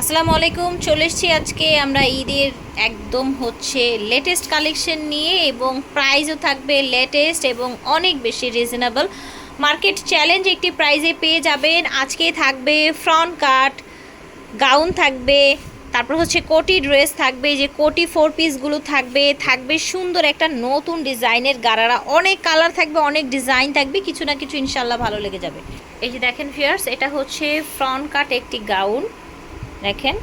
আসসালামু আলাইকুম, চলে এসেছি আজকে। আমরা ঈদের একদম হচ্ছে লেটেস্ট কালেকশন নিয়ে এবং প্রাইসও থাকবে লেটেস্ট এবং অনেক বেশি রিজনেবল মার্কেট চ্যালেঞ্জ একটি প্রাইজে পেয়ে যাবেন। আজকে থাকবে ফ্রন্ট কাট গাউন থাকবে, তারপর হচ্ছে কোটি ড্রেস থাকবে যে কোটি ফোর পিসগুলো থাকবে থাকবে সুন্দর একটা নতুন ডিজাইনের গারারা। অনেক কালার থাকবে, অনেক ডিজাইন থাকবে, কিছু না কিছু ইনশাল্লাহ ভালো লেগে যাবে। এই যে দেখেন ফিয়ার্স এটা হচ্ছে ফ্রন্ট কাট একটি গাউন দেখেন।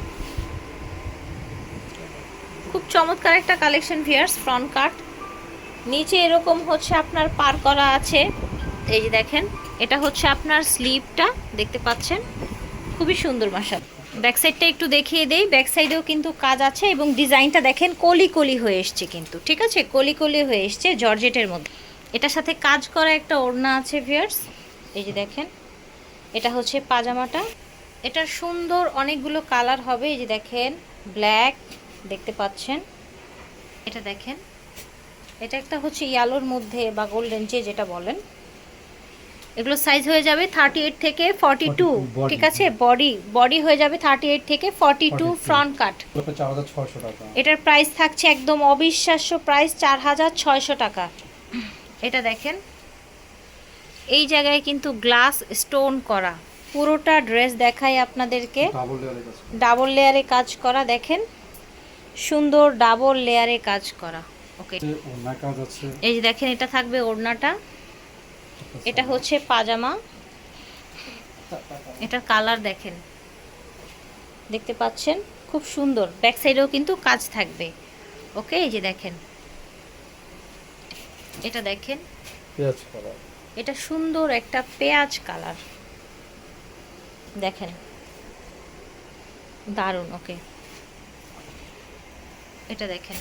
খুব চমৎকার একটা কালেকশন ভিয়ার্স ফ্রন্ট কাট নিচে এরকম হচ্ছে আপনার পার করা আছে। এই যে দেখেন, এটা হচ্ছে আপনার স্লিপটা দেখতে পাচ্ছেন? খুবই সুন্দর মাসা ব্যাক সাইডটা একটু দেখিয়ে দেই। ব্যাক সাইডেও কিন্তু কাজ আছে এবং ডিজাইনটা দেখেন কলি কলি হয়ে এসছে কিন্তু, ঠিক আছে? কলি কলি হয়ে এসছে জর্জেটের মধ্যে। এটার সাথে কাজ করা একটা ওড়না আছে ভিয়ার্স এই যে দেখেন, এটা হচ্ছে পাজামাটা। এটার সুন্দর অনেকগুলো কালার হবে এই যে দেখেন ব্ল্যাক দেখতে পাচ্ছেন। এটা দেখেন এটা একটা হচ্ছে ইয়ালোর মধ্যে বা গোল্ডেন যে যেটা বলেন। এগুলো সাইজ হয়ে যাবে থার্টি এইট থেকে ফর্টি টু ঠিক আছে? বডি বডি হয়ে যাবে থার্টি এইট থেকে ফর্টি টু ফ্রন্ট কাট এটার প্রাইস থাকছে একদম অবিশ্বাস্য প্রাইস চার হাজার ছয়শো টাকা। এটা দেখেন এই জায়গায় কিন্তু গ্লাস স্টোন করা। পুরোটা ড্রেস দেখাই আপনাদেরকে। ডাবল লেয়ারে কাজ করা। দেখেন। সুন্দর ডাবল লেয়ারে কাজ করা। ওকে। ওনার কাজ আছে। এই যে দেখেন এটা থাকবে ওড়নাটা। এটা হচ্ছে পাজামা। এটার কালার দেখেন। দেখতে পাচ্ছেন? খুব সুন্দর। ব্যাক সাইডেও কিন্তু কাজ থাকবে। ওকে এই যে দেখেন। এটা দেখেন। এটা সুন্দর একটা পেঁয়াজ কালার। দেখেন। দারুণ ওকে এটা দেখেন।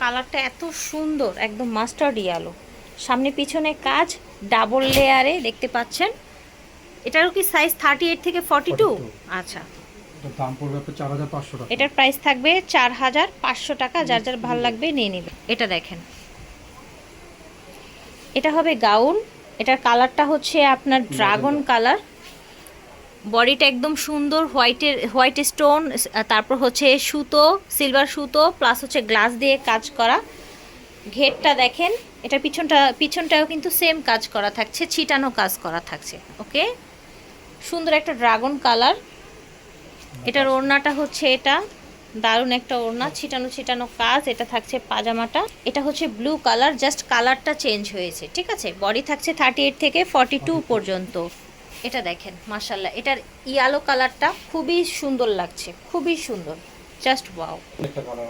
কালারটা এত সুন্দর একদম মাস্টার্ড ইয়ালো সামনে পিছনে কাজ ডাবল লেয়ারে দেখতে পাচ্ছেন। এটারও কি সাইজ থার্টি এইট থেকে ফর্টি টু আচ্ছা। দাম পড়বে চার হাজার পাঁচশো টাকা। এটার প্রাইস থাকবে চার হাজার পাঁচশো টাকা যার যার ভালো লাগবে নিয়ে নেবে। এটা দেখেন। এটা হবে গাউন এটার কালারটা হচ্ছে আপনার ড্রাগন কালার বডিটা একদম সুন্দর হোয়াইটের হোয়াইট স্টোন তারপর হচ্ছে সুতো, সিলভার সুতো, প্লাস হচ্ছে গ্লাস দিয়ে কাজ করা। ঘেরটা দেখেন এটা পিছনটা পিছনটাও কিন্তু সেম কাজ করা থাকছে, ছিটানো কাজ করা থাকছে, ওকে? সুন্দর একটা ড্রাগন কালার। এটার ওড়নাটা হচ্ছে এটা, দারুণ একটা ওড়না, ছিটানো ছিটানো কাজ, এটা থাকছে পাজামাটা। এটা হচ্ছে ব্লু কালার, জাস্ট কালারটা চেঞ্জ হয়েছে, ঠিক আছে? বডি থাকছে থার্টি এইট থেকে ফর্টি টু পর্যন্ত। এটা দেখেন মাশাল্লাহ এটার ইয়ালো কালারটা খুবই সুন্দর লাগছে খুবই সুন্দর জাস্ট ওয়াও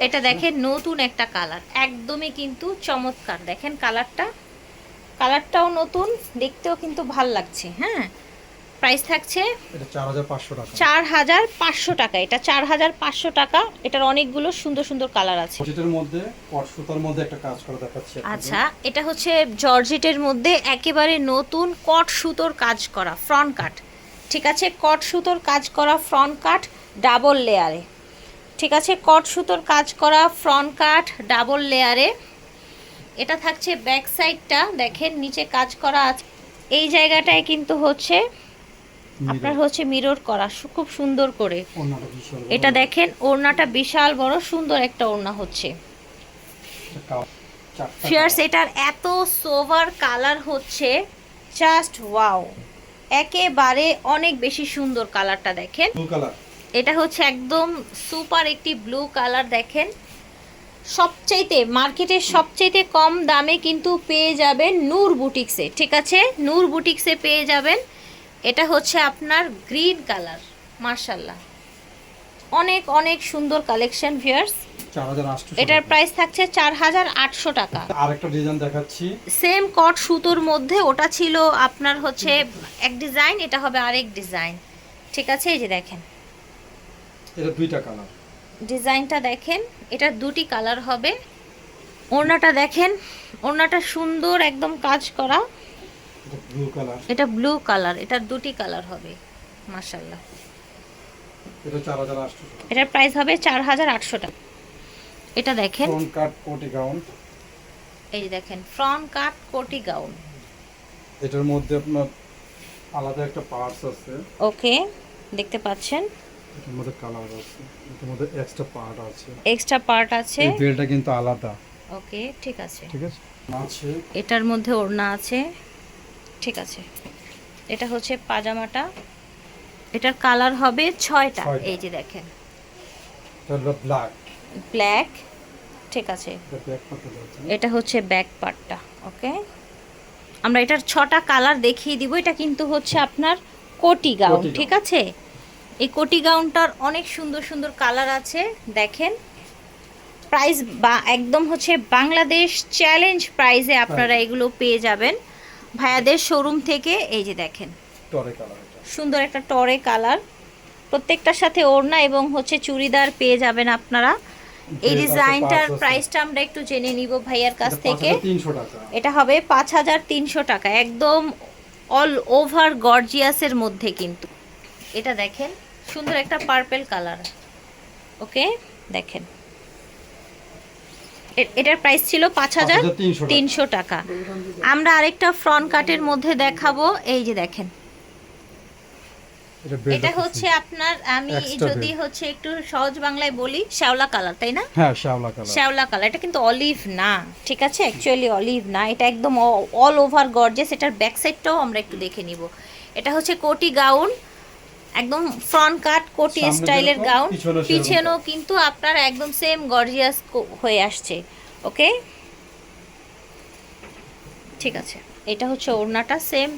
এটা দেখেন নতুন একটা কালার একদমই কিন্তু চমৎকার দেখেন কালারটা কালারটাও নতুন দেখতেও কিন্তু ভালো লাগছে হ্যাঁ? প্রাইস থাকছে চার হাজার পাঁচশো টাকা। এটা চার হাজার পাঁচশো টাকা। এটার অনেকগুলো সুন্দর সুন্দর কালার আছে। মধ্যে সুতার মধ্যে একটা কাজ করা দেখাচ্ছি আচ্ছা এটা হচ্ছে জর্জেটের মধ্যে একেবারে নতুন কট সুতোর কাজ করা ফ্রন্ট কাট ঠিক আছে? কট সুতোর কাজ করা ফ্রন্ট কাট ডাবল লেয়ারে ঠিক আছে? কট সুতোর কাজ করা ফ্রন্ট কাট ডাবল লেয়ারে এটা থাকছে ব্যাক সাইডটা দেখেন নিচে কাজ করা আছে। এই জায়গাটায় কিন্তু হচ্ছে আপনার হচ্ছে মিরর করা খুব সুন্দর করে। এটা দেখেন ওড়নাটা বিশাল বড় সুন্দর একটা ওড়না হচ্ছে। ফিয়ার্স এটার এত সোভার কালার হচ্ছে জাস্ট ওয়াও একেবারে অনেক বেশি সুন্দর কালারটা দেখেন। ব্লু কালার এটা হচ্ছে একদম সুপার একটি ব্লু কালার দেখেন। সবচাইতে মার্কেটের সবচাইতে কম দামে কিন্তু পেয়ে যাবেন নূর বুটিক্সে ঠিক আছে? নূর বুটিক্সে পেয়ে যাবেন। এটা হচ্ছে আপনার গ্রিন কালার মার্শাল্লাহ অনেক অনেক সুন্দর কালেকশন ভিয়ার্স এটার প্রাইস থাকছে চার হাজার আটশো টাকা। আরেকটা ডিজাইন দেখাচ্ছি। সেম কট সুতোর মধ্যে ওটা ছিল আপনার হচ্ছে এক ডিজাইন এটা হবে আরেক ডিজাইন। ঠিক আছে এই যে দেখেন। এটা দুইটা কালার। ডিজাইনটা দেখেন এটা দুটি কালার হবে। ওড়নাটা দেখেন ওড়নাটা সুন্দর একদম কাজ করা। ব্লু কালার এটা ব্লু কালার এটার দুটি কালার হবে মাশাল্লাহ এটা চার হাজার আটশো এটার প্রাইস হবে চার হাজার আটশো টাকা। এটা দেখেন। ফ্রন্ট কাট কোটি গাউন এই দেখেন ফ্রন্ট কাট কোটি গাউন এটার মধ্যে আপনার আলাদা একটা পার্টস আছে। ওকে দেখতে পাচ্ছেন? এটার মধ্যে কালার আছে। এটার মধ্যে এক্সট্রা পার্ট আছে। এক্সট্রা পার্ট আছে। এই বেলটা কিন্তু আলাদা। ওকে ঠিক আছে। ঠিক আছে আছে? এটার মধ্যে ওড়না আছে। ঠিক আছে। এটা হচ্ছে পাজামাটা। এটার কালার হবে ছয়টা। এই যে দেখেন। ব্ল্যাক ব্ল্যাক ঠিক আছে। এটা হচ্ছে ব্যাক পার্টটা ওকে? আমরা এটার ছটা কালার দেখিয়ে দিব। এটা কিন্তু হচ্ছে আপনার কোটি গাউন ঠিক আছে? এই কোটি গাউনটার অনেক সুন্দর সুন্দর কালার আছে। দেখেন। প্রাইস বা একদম হচ্ছে বাংলাদেশ চ্যালেঞ্জ প্রাইসে আপনারা এগুলো পেয়ে যাবেন। ভাইয়াদের শোরুম থেকে এই যে দেখেন। সুন্দর একটা টরে কালার প্রত্যেকটার সাথে ওড়না এবং হচ্ছে চুড়িদার পেয়ে যাবেন আপনারা। এই ডিজাইনটার প্রাইসটা আমরা একটু জেনে নিব ভাইয়ার কাছ থেকে। এটা হবে পাঁচ হাজার তিনশো টাকা একদম অল ওভার গর্জিয়াসের মধ্যে কিন্তু। এটা দেখেন সুন্দর একটা পার্পেল কালার ওকে দেখেন। এটার প্রাইস ছিল পাঁচ হাজার তিনশো টাকা। আমরা আরেকটা ফ্রন্ট কাটের মধ্যে দেখাবো। এই যে দেখেন। এটা। হচ্ছে আপনার আমি যদি হচ্ছে একটু সহজ বাংলায় বলি শ্যাওলা কালার তাই না? হ্যাঁ শ্যাওলা কালার শ্যাওলা কালার এটা কিন্তু অলিভ না ঠিক আছে? অ্যাকচুয়ালি অলিভ না। এটা একদম অল ওভার গর্জেস এটার ব্যাক সাইডটাও আমরা একটু দেখে নিব। এটা হচ্ছে কোটি গাউন। একদম ফ্রন্ট কাট কোটি স্টাইলের গাউন পিছনেও কিন্তু আপনার একদম সেম গর্জিয়াস হয়ে আসছে ওকে ঠিক আছে এটা হচ্ছে ওড়নাটা সেম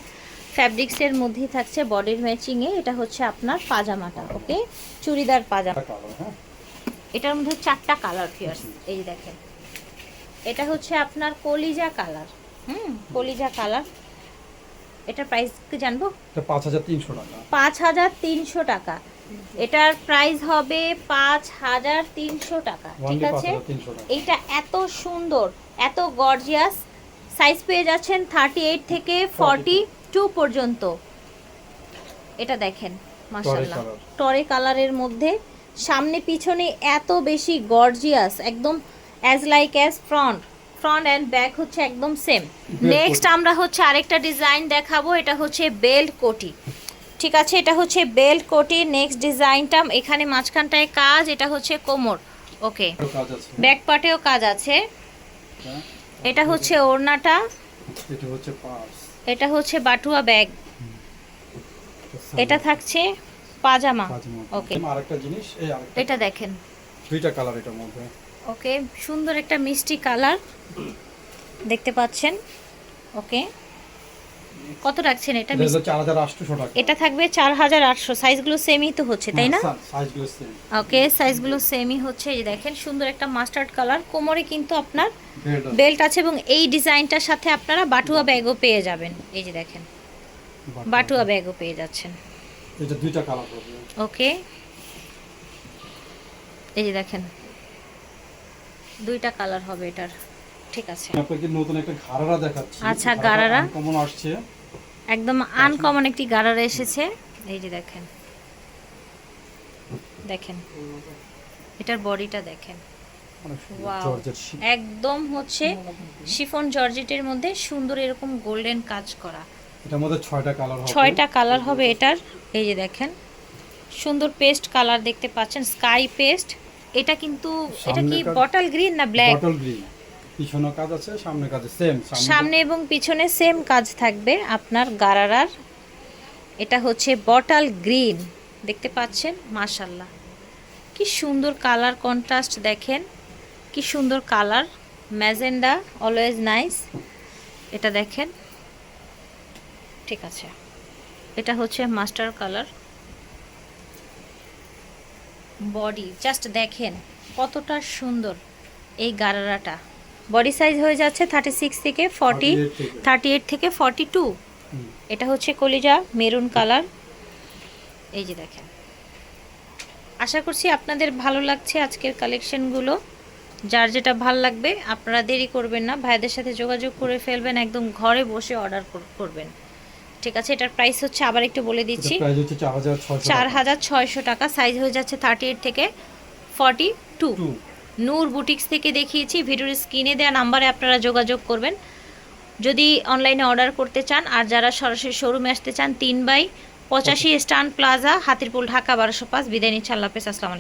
ফ্যাব্রিক্সের মধ্যেই থাকছে বডির ম্যাচিংয়ে এটা হচ্ছে আপনার পাজামাটা ওকে চুড়িদার পাজামা। হ্যাঁ? এটার মধ্যে চারটা কালার ফিয়ার্স এই দেখেন। এটা হচ্ছে আপনার কলিজা কালার হুম? কলিজা কালার এটার প্রাইস কি জানব? এটা 5300 টাকা। পাঁচ হাজার তিনশো টাকা। এটার প্রাইস হবে পাঁচ হাজার তিনশো টাকা ঠিক আছে? এটা এত সুন্দর এত গর্জিয়াস সাইজ পেয়ে যাচ্ছেন থার্টি এইট থেকে ফর্টি টু পর্যন্ত। এটা দেখেন মাশাল্লাহ টরে কালারের মধ্যে। সামনে পিছনে এত বেশি গর্জিয়াস একদম as like as front front and back হচ্ছে একদম সেম নেক্সট আমরা হচ্ছে আরেকটা ডিজাইন দেখাবো এটা হচ্ছে বেল্ট কোটি। ঠিক আছে এটা হচ্ছে বেল্ট কোটি। নেক্সট ডিজাইনটা এখানে মাঝখানটায় কাজ এটা হচ্ছে কোমর। ওকে ব্যাক পার্টেও কাজ আছে। হ্যাঁ। এটা হচ্ছে ওড়নাটা। এটা হচ্ছে পার্স। এটা হচ্ছে বাটুয়া ব্যাগ। এটা থাকছে পাজামা। ওকে আরেকটা জিনিস এটা দেখেন। দুইটা কালার এটার মধ্যে। ওকে সুন্দর একটা মিষ্টি কালার দেখতে পাচ্ছেন ওকে। কত রাখছেন এটা এটা 4800 টাকা। এটা থাকবে চার হাজার আটশো সাইজগুলো সেমই তো হচ্ছে তাই না? সাইজগুলো সেম ওকে সাইজগুলো সেমই হচ্ছে এই দেখেন সুন্দর একটা মাস্টার্ড কালার কোমরে কিন্তু আপনার বেল্ট আছে। এবং এই ডিজাইনটার সাথে আপনারা বাটুয়া ব্যাগও পেয়ে যাবেন এই যে দেখেন। বাটুয়া। ব্যাগও পেয়ে যাচ্ছেন। এটা দুইটা কালার ওকে। এই যে দেখেন দুইটা কালার হবে এটার। ঠিক আছে। আপনাকে নতুন একটা ঘাড়ারা দেখাচ্ছি। আচ্ছা, গারারা। কেমন আসছে। একদম আনকমন একটি গারারা এসেছে। এই যে দেখেন। দেখেন। এটার বডিটা দেখেন। একদম হচ্ছে শিফন জর্জেটের মধ্যে সুন্দর এরকম গোল্ডেন কাজ করা। এটার মধ্যে ছয়টা কালার হবে। ছয়টা কালার হবে এটার। এই যে দেখেন। সুন্দর পেস্ট কালার দেখতে পাচ্ছেন। স্কাই পেস্ট এটা কিন্তু এটা কি বটল গ্রিন না ব্ল্যাক বটল গ্রিন পিছনে কাজ আছে সামনে কাজ সেম সামনে এবং পিছনে সেম কাজ থাকবে আপনার গারারার। এটা হচ্ছে বটল গ্রিন দেখতে পাচ্ছেন? মাশাল্লাহ কি সুন্দর কালার কন্ট্রাস্ট দেখেন। কি সুন্দর কালার ম্যাজেন্ডা অলওয়েজ নাইস এটা দেখেন। ঠিক আছে। এটা হচ্ছে মাস্টার কালার বডি জাস্ট দেখেন কতটা সুন্দর এই গারারাটা। বডি সাইজ হয়ে যাচ্ছে থার্টি সিক্স থেকে ফর্টি 38 থেকে। থার্টি এইট থেকে ফর্টি টু এটা হচ্ছে কলিজা মেরুন কালার। এই যে দেখেন। আশা করছি আপনাদের ভালো লাগছে আজকের কালেকশনগুলো। যার যেটা ভালো লাগবে আপনারা দেরি করবেন না ভাইদের সাথে যোগাযোগ করে ফেলবেন একদম ঘরে বসে অর্ডার করবেন। ঠিক আছে এটার প্রাইস হচ্ছে আবার একটু বলে দিচ্ছি। প্রাইস হচ্ছে 4600 চার হাজার ছয়শো টাকা সাইজ হয়ে যাচ্ছে থার্টি এইট থেকে ফর্টি টু নূর বুটিক্স থেকে দেখিয়েছি ভিডিওর স্ক্রিনে দেওয়া নাম্বারে আপনারা যোগাযোগ করবেন। যদি অনলাইনে অর্ডার করতে চান আর যারা সরাসরি শোরুমে আসতে চান তিন বাই পঁচাশি স্টান প্লাজা হাতিরপুল ঢাকা বারোশো পাঁচ। বিদায় নিচ্ছে আল্লাহ হাফেজ আসসালামু আলাইকুম।